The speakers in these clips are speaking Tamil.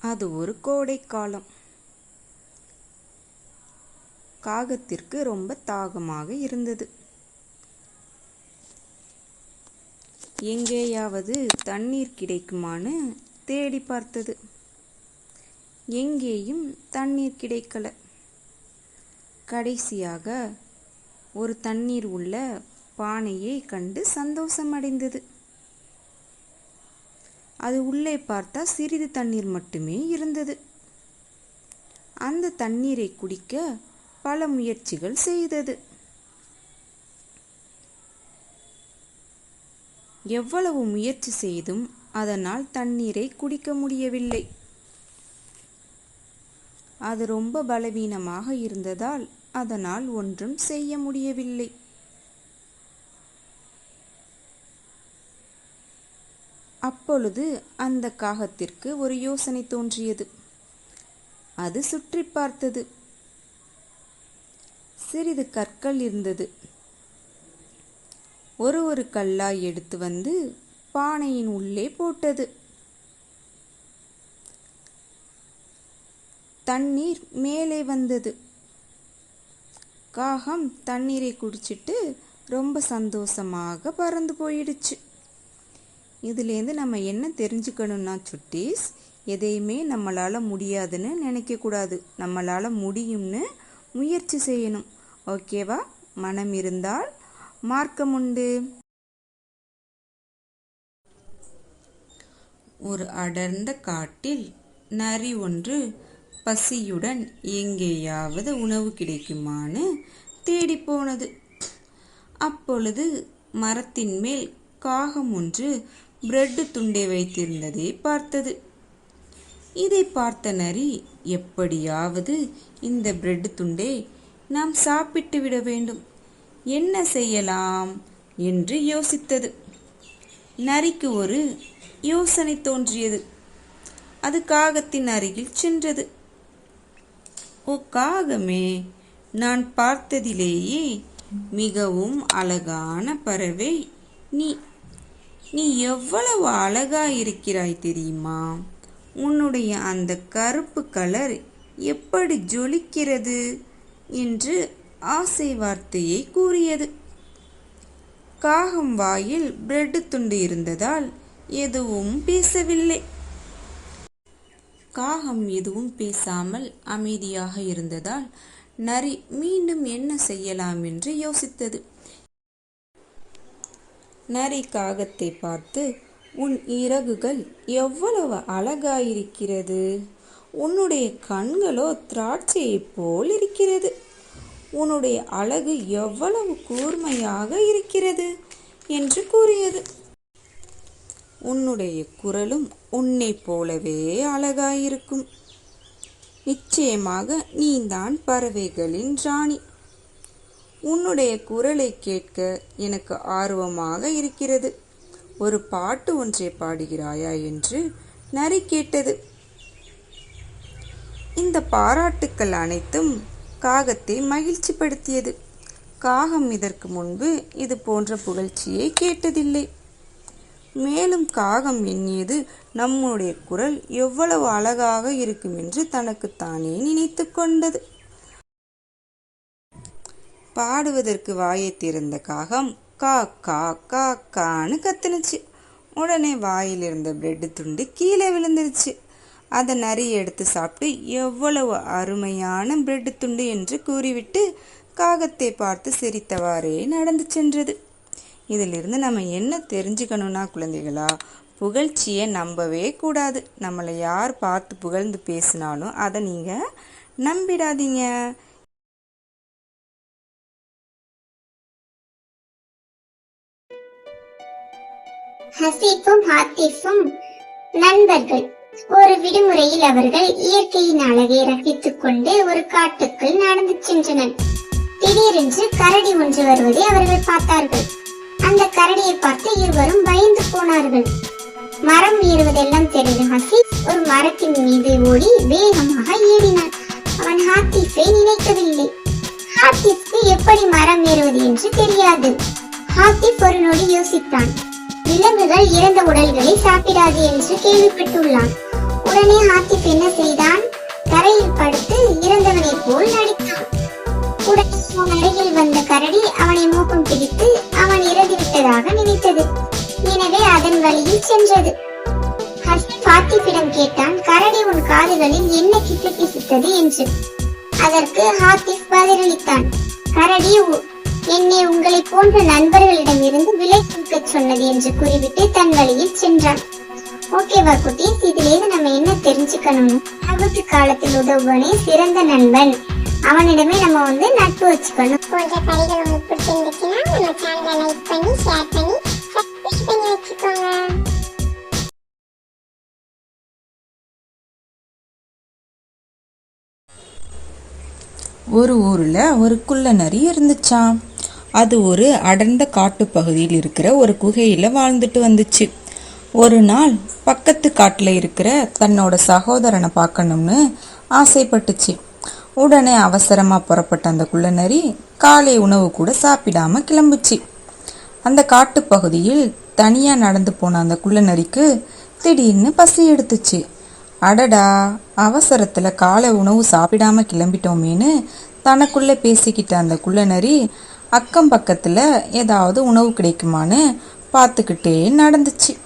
அது ஒரு கோடைக்காலம். காகத்திற்கு ரொம்ப தாகமாக இருந்தது. எங்கேயாவது தண்ணீர் கிடைக்குமான்னு தேடி பார்த்தது. எங்கேயும் தண்ணீர் கிடைக்கல. கடைசியாக ஒரு தண்ணீர் உள்ள பானையை கண்டு சந்தோஷமடைந்தது. அது உள்ளே பார்த்தா சிறிது தண்ணீர் மட்டுமே இருந்தது. அந்த தண்ணீரை குடிக்க பல முயற்சிகள் செய்தது. எவ்வளவு முயற்சி செய்தும் அதனால் தண்ணீரை குடிக்க முடியவில்லை. அது ரொம்ப பலவீனமாக இருந்ததால் அதனால் ஒன்றும் செய்ய முடியவில்லை. அப்பொழுது அந்த காகத்திற்கு ஒரு யோசனை தோன்றியது. அது சுற்றி பார்த்தது. சிறிது கற்கள் இருந்தது. ஒரு ஒரு கல்லாய் எடுத்து வந்து பானையின் உள்ளே போட்டது. தண்ணீர் மேலே வந்தது. காகம் தண்ணீரை குடிச்சிட்டு ரொம்ப சந்தோஷமாக பறந்து போயிடுச்சு. இதுலேருந்து நம்ம என்ன தெரிஞ்சுக்கணும்னா சுட்டீஸ் எதையுமே நம்மளால் முடியாதுன்னு நினைக்கக்கூடாது. நம்மளால் முடியும்னு முயற்சி செய்யணும். ஓகேவா? மனம் இருந்தால் மார்க்கம் உண்டு. ஒரு அடர்ந்த காட்டில் நரி ஒன்று பசியுடன் எங்கேயாவது உணவு கிடைக்குமான்னு தேடி போனது. அப்பொழுது மரத்தின் மேல் காகம் ஒன்று பிரெட் துண்டை வைத்திருந்ததை பார்த்தது. இதை பார்த்த நரி எப்படியாவது இந்த பிரெட் துண்டை நாம் சாப்பிட்டு விட வேண்டும். என்ன செய்யலாம்? என்று யோசித்தது. நரிக்கு ஒரு யோசனை தோன்றியது. அது காகத்தின் அருகில் சென்றது. ஓ காகமே! நான் பார்த்ததிலேயே மிகவும் அழகான பறவை. நீ நீ எவ்வளவு அழகா இருக்கிறாய் தெரியுமா? உன்னுடைய அந்த கருப்பு கலர் எப்படி ஜொலிக்கிறது? என்று ஆசை வார்த்தையை கூறியது. காகம் வாயில் பிரெட் துண்டு இருந்ததால் எதுவும் பேசவில்லை. காகம் எதுவும் பேசாமல் அமைதியாக இருந்ததால் நரி மீண்டும் என்ன செய்யலாம் என்று யோசித்தது. நரி காகத்தை பார்த்து உன் இறகுகள் எவ்வளவு அழகாயிருக்கிறது. உன்னுடைய கண்களோ திராட்சையைப் போல் இருக்கிறது உன்னுடைய அழகு எவ்வளவு கூர்மையாக இருக்கிறது என்று கூறியது. உன்னுடைய குரலும் உன்னைப் போலவே அழகாயிருக்கும். நிச்சயமாக நீ தான் பறவைகளின் ராணி. உன்னுடைய குரலை கேட்க எனக்கு ஆர்வமாக இருக்கிறது. ஒரு பாட்டு ஒன்றை பாடுகிறாயா என்று நரி கேட்டது. இந்த பாராட்டுக்கள் அனைத்தும் காகத்தை மகிழ்ச்சிப்படுத்தியது. காகம் இதற்கு முன்பு இது போன்ற புகழ்ச்சியை கேட்டதில்லை. மேலும் காகம் எண்ணியது நம்முடைய குரல் எவ்வளவு அழகாக இருக்கும் என்று தனக்குத்தானே நினைத்து கொண்டது. பாடுவதற்கு வாயை திறந்த காகம் கா கா கா கான்னு கத்துனுச்சு. உடனே வாயில் இருந்த பிரெட்டு துண்டு கீழே விழுந்துருச்சு. அதை நரி எடுத்து சாப்பிட்டு எவ்வளவு அருமையான பிரெட் துண்டு என்று கூறிவிட்டு காகத்தை பார்த்து சிரித்தவாறே நடந்து சென்றது. இதிலிருந்து நம்ம என்ன தெரிஞ்சுக்கணும்னா குழந்தைகளா புகழ்ச்சியை நம்பவே கூடாது. நம்மளை யார் பார்த்து புகழ்ந்து பேசினாலும் அதை நீங்கள் நம்பிடாதீங்க. ஹசீஃபும் ஹாத்திஃபும் நண்பர்கள். ஒரு விடுமுறையில் அவர்கள் இயற்கையின் அழகை ரசித்துக் கொண்டு ஒரு காட்டுக்குள் நடந்து சென்றனர். திடீரென்று கரடி ஒன்று வருவதை அவர்கள் பார்த்தார்கள். அந்த கரடியை பார்த்து இருவரும் பயந்து போனார்கள். மரம் ஏறுவதெல்லாம் தெரியும் ஹசீப் ஒரு மரத்தின் மீது ஓடி வேகமாக ஏறினான். அவன் ஹாத்திஃபை நினைக்கவில்லை. ஹாத்திஃப்க்கு எப்படி மரம் ஏறுவது என்று தெரியாது. ஹாத்திஃப் ஒரு நொடி யோசித்தான். விலங்குகள் இறந்த உடல்களை சாப்பிடாது என்று கேள்விப்பட்டுள்ளான். உடனே ஆத்திப் என்ன செய்தான். தரையில் படுத்து இறந்தவனை போல் நடித்தான். உடனே அவன் அருகில் வந்த கரடி அவனை மூக்கம் பிடித்து அவன் இறந்து விட்டதாக நினைத்தது. எனவே அதன் வழியில் சென்றது. ஹசன் கேட்டான் கரடி உன் காதுகளில் என்ன கிசு கிசுத்தது? என்று. அதற்கு ஹாத்திப் பதிலளித்தான் கரடி உ- என்னை உங்களை போன்ற நண்பர்களிடம் இருந்து விலை கொடுக்கச் சொன்னது என்று கூறிவிட்டு தன் வழியில் சென்றான். ஓகேவா குட்டீஸ்? இதிலிருந்து நம்ம என்ன தெரிஞ்சுக்கணும்? ஆபத்து காலத்தில் உதவுவனே சிறந்த நண்பன். அவனிடமே நம்ம வந்து நட்பு வச்சுக்கணும். போன்ற கதைகள் உங்களுக்கு பிடிச்சிருந்துச்சுன்னா நம்ம சேனலை லைக் பண்ணி ஷேர் பண்ணி சப்ஸ்கிரைப் பண்ணி வச்சுக்கோங்க. ஒரு ஊரில் ஒரு குள்ள நரி இருந்துச்சாம். அது ஒரு அடர்ந்த காட்டுப் பகுதியில் இருக்கிற ஒரு குகையில் வாழ்ந்துட்டு வந்துச்சு. ஒரு நாள் பக்கத்து காட்டில் இருக்கிற தன்னோட சகோதரனை பார்க்கணும்னு ஆசைப்பட்டுச்சு. உடனே அவசரமாக புறப்பட்ட அந்த குள்ளநரி காலை உணவு கூட சாப்பிடாம கிளம்புச்சு. அந்த காட்டுப்பகுதியில் தனியாக நடந்து போன அந்த குள்ளநரிக்கு திடீர்னு பசி எடுத்துச்சு. அடடா அவசரத்தில் காலை உணவு சாப்பிடாம கிளம்பிட்டோமேன்னு தனக்குள்ளே பேசிக்கிட்ட அந்த குள்ளநரி அக்கம் பக்கத்தில் ஏதாவது உணவு கிடைக்குமான்னு பார்த்துக்கிட்டே நடந்துச்சு.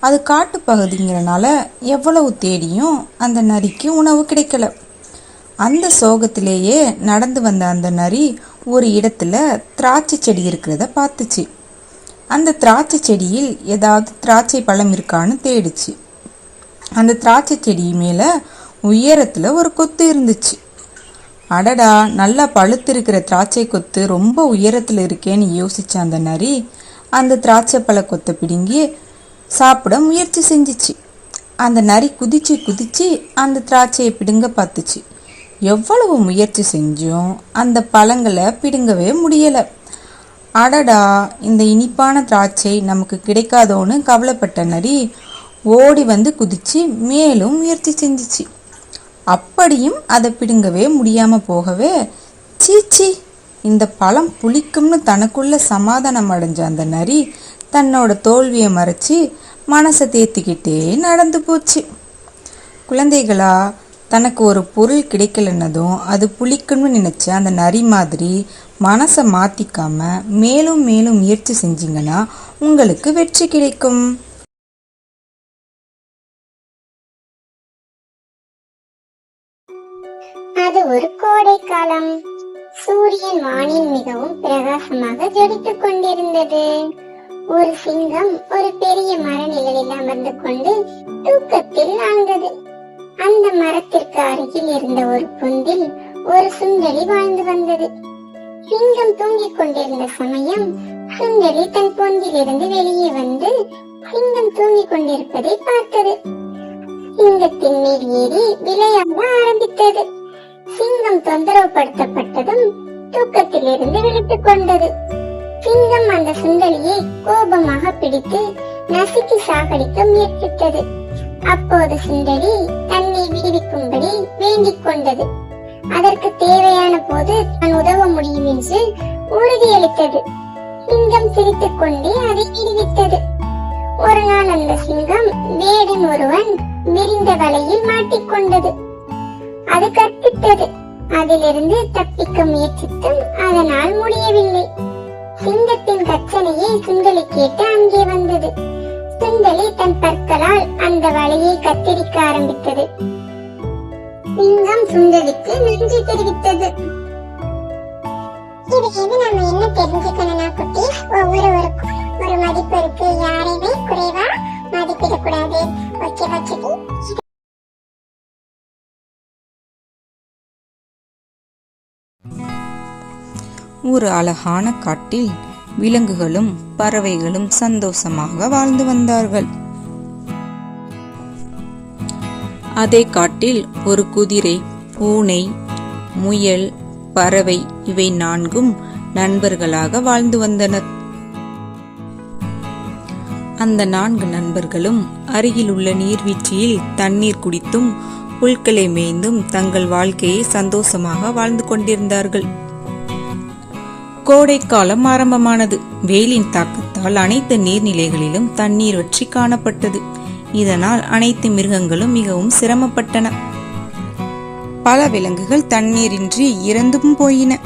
அது காட்டுப் பகுதிங்கிறனால எவ்வளவு தேடியும் அந்த நரிக்கு உணவு கிடைக்கல. அந்த சோகத்திலேயே நடந்து வந்த அந்த நரி ஒரு இடத்துல திராட்சை செடி இருக்கிறத பார்த்துச்சு. அந்த திராட்சை செடியில் ஏதாவது திராட்சை பழம் இருக்கான்னு தேடிச்சு. அந்த திராட்சை செடி மேலே உயரத்தில் ஒரு கொத்து இருந்துச்சு. அடடா நல்லா பழுத்திருக்கிற திராட்சை கொத்து ரொம்ப உயரத்தில் இருக்கேன்னு யோசிச்ச அந்த நரி அந்த திராட்சை பழ கொத்தை பிடுங்கி சாப்பிட முயற்சி செஞ்சுச்சு. அந்த நரி குதிச்சு குதிச்சு அந்த திராட்சையை பிடுங்க பார்த்துச்சு. எவ்வளவு முயற்சி செஞ்சும் அந்த பழங்களை பிடுங்கவே முடியலை. அடடா இந்த இனிப்பான திராட்சை நமக்கு கிடைக்காதோன்னு கவலைப்பட்ட நரி ஓடி வந்து குதிச்சு மேலும் முயற்சி செஞ்சுச்சு. அப்படியும் அதை பிடுங்கவே முடியாம போகவே சீச்சி இந்த பழம் புளிக்கும்னு தனக்குள்ள சமாதானம் அடைஞ்ச அந்த நரி தன்னோட தோல்வியை மறைச்சி மனசை தேத்திக்கிட்டே நடந்து போச்சு. குழந்தைகளா தனக்கு ஒரு பொருள் கிடைக்கலன்னதும் அது புளிக்கும்னு நினைச்ச அந்த நரி மாதிரி மனசை மாத்திக்காம மேலும் மேலும் முயற்சி செஞ்சீங்கன்னா உங்களுக்கு வெற்றி கிடைக்கும். அது ஒரு கோடை காலம் சூரியன் வானில் மிகவும் பிரகாசமாக ஜொலித்துக் கொண்டிருந்தது. ஒரு சிங்கம் ஒரு பெரிய மர நிழலில் அமர்ந்து கொண்டு தூக்கத்தில் ஆழ்ந்தது. அந்த மரத்திற்கு அருகில் இருந்த ஒரு பொந்தில் ஒரு சுண்டலி வாழ்ந்து வந்தது. சிங்கம் தூங்கிக் கொண்டிருந்த சமயம் சுண்டலி தன் பொந்தில் இருந்து வெளியே வந்து சிங்கம் தூங்கிக் கொண்டிருப்பதை பார்த்தது. சிங்கத்தின் மேல் ஏறி விளையாட ஆரம்பித்தது. சிங்கம் தொந்தரவுப்படுத்தப்பட்டதும் தூக்கத்திலிருந்து விழித்துக் கொண்டது. சிங்கம் அந்த சுண்டலியை கோபமாக பிடித்து நசுக்கி சாகடிக்க முயற்சித்தது. அப்போது சுண்டலி தன்னை விடுவிக்கும்படி வேண்டிக் கொண்டது. அதற்கு தேவையான போது நான் உதவ முடியும் என்று உறுதியளித்தது. சிங்கம் சிரித்துக் கொண்டே அதை விடுவித்தது. ஒரு நாள் அந்த சிங்கம் வேடன் ஒருவன் விரிந்த வலையில் மாட்டிக்கொண்டது அது கற்பித்தது. அதிலிருந்து தப்பிக்க முயற்சித்தும் அதனால் முடியவில்லை. சிங்கத்தின் கச்சனையை சுண்டலி கேட்டு அங்கே வந்தது. சுண்டலி தன் பற்களால் அந்த வலையை கத்தரிக்க ஆரம்பித்தது. சிங்கம் சுண்டலிக்கு நன்றி தெரிவித்தது. இதுலேருந்து நம்ம என்ன தெரிஞ்சுக்கணும்னா குட்டி ஒவ்வொருவருக்கும் ஒரு மதிப்பு இருக்கு. யாரையுமே குறைவா மதிப்பிடக்கூடாது. ஓகேவா சிட்டி ஒரு அழகான காட்டில் விலங்குகளும் பறவைகளும் சந்தோஷமாக வாழ்ந்து வந்தார்கள். அதே காட்டில் ஒரு குதிரை பூனை முயல் பறவை இவை நான்கும் நண்பர்களாக வாழ்ந்து வந்தனர். அந்த நான்கு நண்பர்களும் அருகில் உள்ள நீர்வீழ்ச்சியில் தண்ணீர் குடித்தும் புல்களை மேய்ந்தும் தங்கள் வாழ்க்கையை சந்தோஷமாக வாழ்ந்து கொண்டிருந்தார்கள். கோடைக்காலம் ஆரம்பமானது. வெயிலின் தாக்கத்தால் அனைத்து நீர்நிலைகளிலும் தண்ணீர் வற்றி காணப்பட்டது. இதனால் அனைத்து மிருகங்களும் மிகவும் சிரமப்பட்டன. பல விலங்குகள் தண்ணீரின்றி இறந்தும் போயின.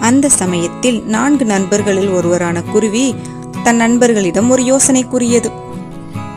அந்த சமயத்தில் நான்கு நண்பர்களில் ஒருவரான குருவி தன் நண்பர்களிடம் ஒரு யோசனை கூறியது.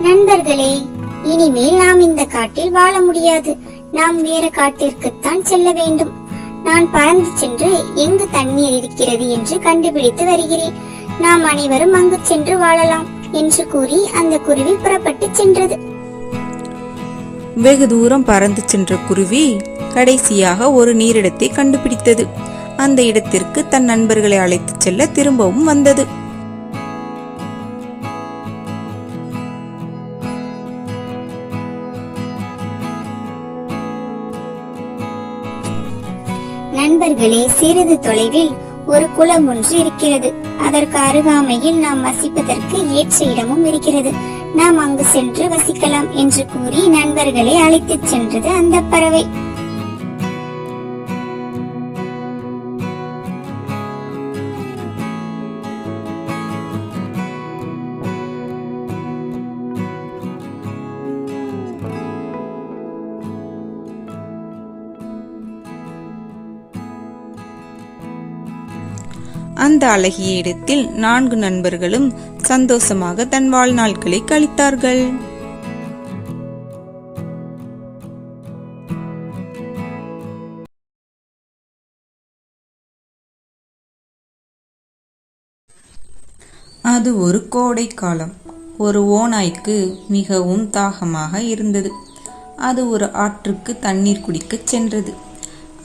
நண்பர்களே இனிமேல் நாம் இந்த காட்டில் வாழ முடியாது. நாம் வேற காட்டிற்குத்தான் செல்ல வேண்டும். நான் பறந்து சென்று எங்கு தண்ணீர் இருக்கிறது என்று கண்டுபிடித்து வருகிறேன். நாம் அனைவரும் அங்கு சென்று வாழலாம் என்று கூறி அந்த குருவி புறப்பட்டு சென்றது. வெகு தூரம் பறந்து சென்ற குருவி கடைசியாக ஒரு நீரிடத்தை கண்டுபிடித்தது. அந்த இடத்திற்கு தன் நண்பர்களை அழைத்துச் செல்ல திரும்பவும் வந்தது. நண்பர்களே சிறிது தொலைவில் ஒரு குளம் ஒன்று இருக்கிறது. அதற்கு அருகாமையில் நாம் வசிப்பதற்கு ஏற்ற இடமும் இருக்கிறது. நாம் அங்கு சென்று வசிக்கலாம் என்று கூறி நண்பர்களை அழைத்துச் சென்றது அந்த பறவை. அந்த அழகிய இடத்தில் நான்கு நண்பர்களும் சந்தோஷமாக தன் வாழ்நாட்களை கழித்தார்கள். அது ஒரு கோடை காலம். ஒரு ஓநாய்க்கு மிகவும் தாகமாக இருந்தது. அது ஒரு ஆற்றுக்கு தண்ணீர் குடிக்கச் சென்றது.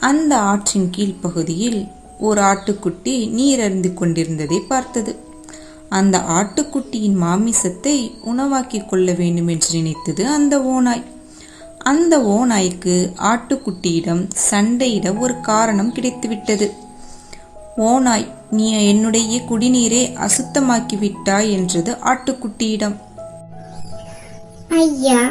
அந்த ஆற்றின் கீழ்ப்பகுதியில் ஒரு ஆட்டுக்குட்டி நீர் அருந்து கொண்டிருந்ததை பார்த்தது. அந்த ஆட்டுக்குட்டியின் மாமிசத்தை உணவாக்கிக் கொள்ள வேண்டும் என்று நினைத்தது அந்த ஓநாய். அந்த ஓநாய்க்கு ஆட்டுக்குட்டியிடம் சண்டையிட ஒரு காரணம் கிடைத்துவிட்டது. ஓநாய் நீ என்னுடைய குடிநீரை அசுத்தமாக்கிவிட்டாய் என்றது ஆட்டுக்குட்டியிடம். ஐயா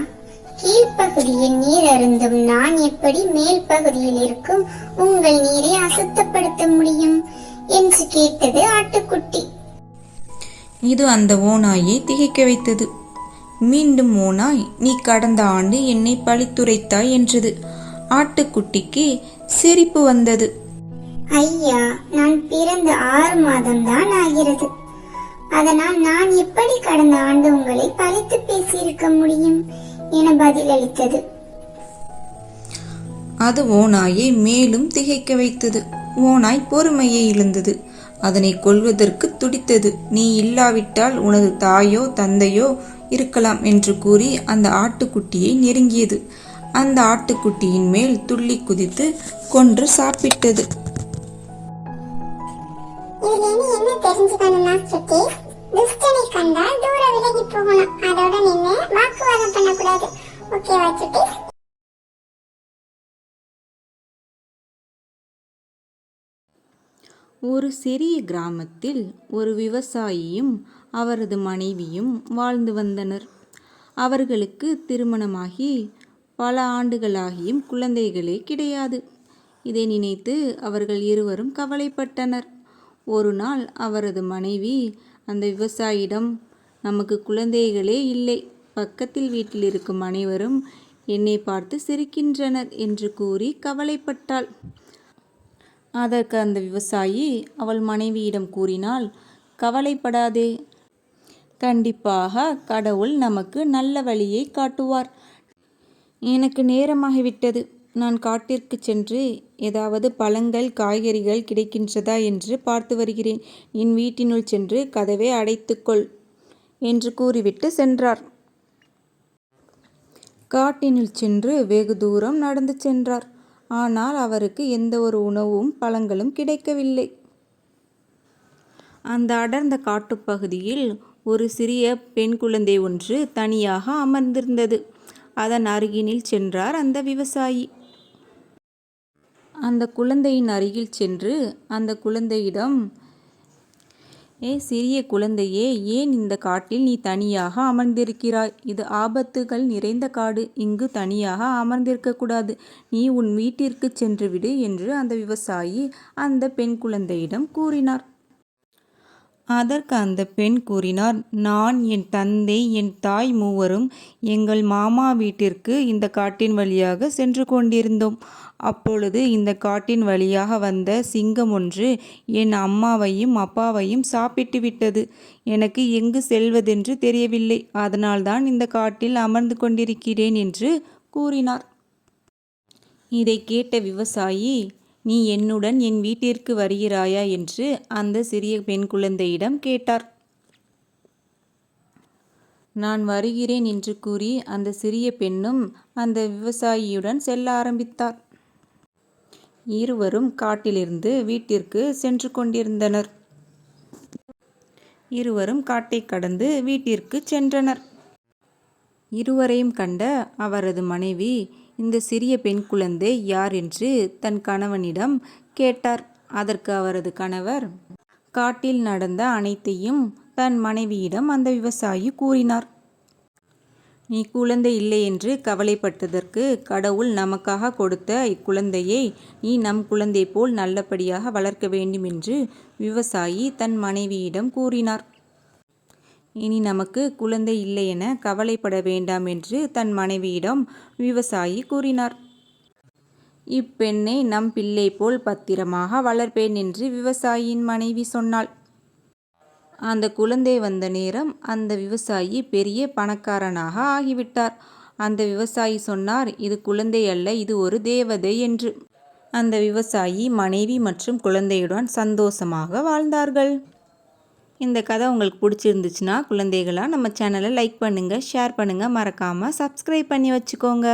கீழ்ப்பகுதியில் நீர் அருந்தும். நான் எப்படி மேல் பகுதியில் இருக்கும்? உங்கள் நீரை அசுத்தப்படுத்த முடியும்? என்று கேட்டது ஆட்டுக்குட்டி. இது அந்த ஓநாயை திகைக்க வைத்தது. மீண்டும் ஓநாய் நீ கடந்த ஆண்டு என்னை பழித்துரைத்தாய் என்றது. ஆட்டுக்குட்டிக்கு சிரிப்பு வந்தது. ஐயா நான் பிறந்த ஆறு மாதம் தான் ஆகிறது. அதனால் நான் எப்படி கடந்த ஆண்டு உங்களை பழித்து பேசியிருக்க முடியும்? என பதிலளித்தது. அது ஓநாயை மேலும் திகைக்க வைத்தது. ஓநாய் பொறுமையை இழந்தது. அதனை கொல்வதற்கு துடித்தது. நீ இல்லாவிட்டால் உனது தாயோ தந்தையோ இருக்கலாம் என்று கூறி அந்த ஆட்டுக்குட்டியை நெருங்கியது. அந்த ஆட்டுக்குட்டியின் மேல் துள்ளி குதித்து கொன்று சாப்பிட்டது. துஷ்டனை கண்டால் தூர விலகி போகணும். அதோட நின்று வாக்குவாதம் பண்ணக்கூடாது. ஓகே வச்சுட்டு ஒரு சிறிய கிராமத்தில் ஒரு விவசாயியும் அவரது மனைவியும் வாழ்ந்து வந்தனர். அவர்களுக்கு திருமணமாகி பல ஆண்டுகளாகியும் குழந்தைகளே கிடையாது. இதை நினைத்து அவர்கள் இருவரும் கவலைப்பட்டனர். ஒரு நாள் அவரது மனைவி அந்த விவசாயியிடம் நமக்கு குழந்தைகளே இல்லை. பக்கத்தில் வீட்டில் இருக்கும் அனைவரும் என்னை பார்த்து சிரிக்கின்றனர் என்று கூறி கவலைப்பட்டாள். அதற்கு அந்த விவசாயி அவள் மனைவியிடம் கூறினால் கவலைப்படாதே. கண்டிப்பாக கடவுள் நமக்கு நல்ல வழியை காட்டுவார். எனக்கு நேரமாகிவிட்டது. நான் காட்டிற்கு சென்று ஏதாவது பழங்கள் காய்கறிகள் கிடைக்கின்றதா என்று பார்த்து வருகிறேன். என் வீட்டினுள் சென்று கதவை அடைத்துக்கொள் என்று கூறிவிட்டு சென்றார். காட்டினுள் சென்று வெகு தூரம் நடந்து சென்றார். ஆனால் அவருக்கு எந்த ஒரு உணவும் பழங்களும் கிடைக்கவில்லை. அந்த அடர்ந்த காட்டுப்பகுதியில் ஒரு சிறிய பெண் குழந்தை ஒன்று தனியாக அமர்ந்திருந்தது. அதன் அருகினில் சென்றார் அந்த விவசாயி. அந்த குழந்தையின் அருகில் சென்று அந்த குழந்தையிடம் ஏ சிறிய குழந்தையே ஏன் இந்த காட்டில் நீ தனியாக அமர்ந்திருக்கிறாய்? இது ஆபத்துகள் நிறைந்த காடு. இங்கு தனியாக அமர்ந்திருக்கக்கூடாது நீ உன் வீட்டிற்கு சென்று விடு என்று அந்த விவசாயி அந்த பெண் குழந்தையிடம் கூறினார். அதற்கு அந்த பெண் கூறினார் நான் என் தந்தை என் தாய் மூவரும் எங்கள் மாமா வீட்டிற்கு இந்த காட்டின் வழியாக சென்று கொண்டிருந்தோம். அப்பொழுது இந்த காட்டின் வழியாக வந்த சிங்கம் ஒன்று என் அம்மாவையும் அப்பாவையும் சாப்பிட்டு விட்டது. எனக்கு எங்கு செல்வதென்று தெரியவில்லை. அதனால்தான் இந்த காட்டில் அமர்ந்து கொண்டிருக்கிறேன் என்று கூறினார். இதை கேட்ட விவசாயி நீ என்னுடன் என் வீட்டிற்கு வருகிறாயா? என்று அந்த சிறிய பெண் குழந்தையிடம் கேட்டார். நான் வருகிறேன் என்று கூறி அந்த சிறிய பெண்ணும் அந்த விவசாயியுடன் செல்ல ஆரம்பித்தார். இருவரும் காட்டிலிருந்து வீட்டிற்கு சென்று கொண்டிருந்தனர். இருவரும் காட்டை கடந்து வீட்டிற்கு சென்றனர். இருவரையும் கண்ட அவரது மனைவி இந்த சிறிய பெண் குழந்தை யார் என்று தன் கணவனிடம் கேட்டார். அதற்கு அவரது கணவர் காட்டில் நடந்த அனைத்தையும் தன் மனைவியிடம் அந்த விவசாயி கூறினார். நீ குழந்தை இல்லை என்று கவலைப்பட்டதற்கு கடவுள் நமக்காக கொடுத்த இக்குழந்தையை நீ நம் குழந்தை போல் நல்லபடியாக வளர்க்க வேண்டும் என்று விவசாயி தன் மனைவியிடம் கூறினார். இனி நமக்கு குழந்தை இல்லை என கவலைப்பட வேண்டாம் என்று தன் மனைவியிடம் விவசாயி கூறினார். இப்பெண்ணை நம் பிள்ளை போல் பத்திரமாக வளர்ப்பேன் என்று விவசாயியின் மனைவி சொன்னாள். அந்த குழந்தை வந்த நேரம் அந்த விவசாயி பெரிய பணக்காரனாக ஆகிவிட்டார். அந்த விவசாயி சொன்னார் இது குழந்தை அல்ல இது ஒரு தேவதை என்று. அந்த விவசாயி மனைவி மற்றும் குழந்தையுடன் சந்தோஷமாக வாழ்ந்தார்கள். இந்த கதை உங்களுக்கு பிடிச்சிருந்துச்சுன்னா குழந்தைகளாக நம்ம சேனலை லைக் பண்ணுங்கள் ஷேர் பண்ணுங்கள் மறக்காமல் சப்ஸ்கிரைப் பண்ணி வச்சுக்கோங்க.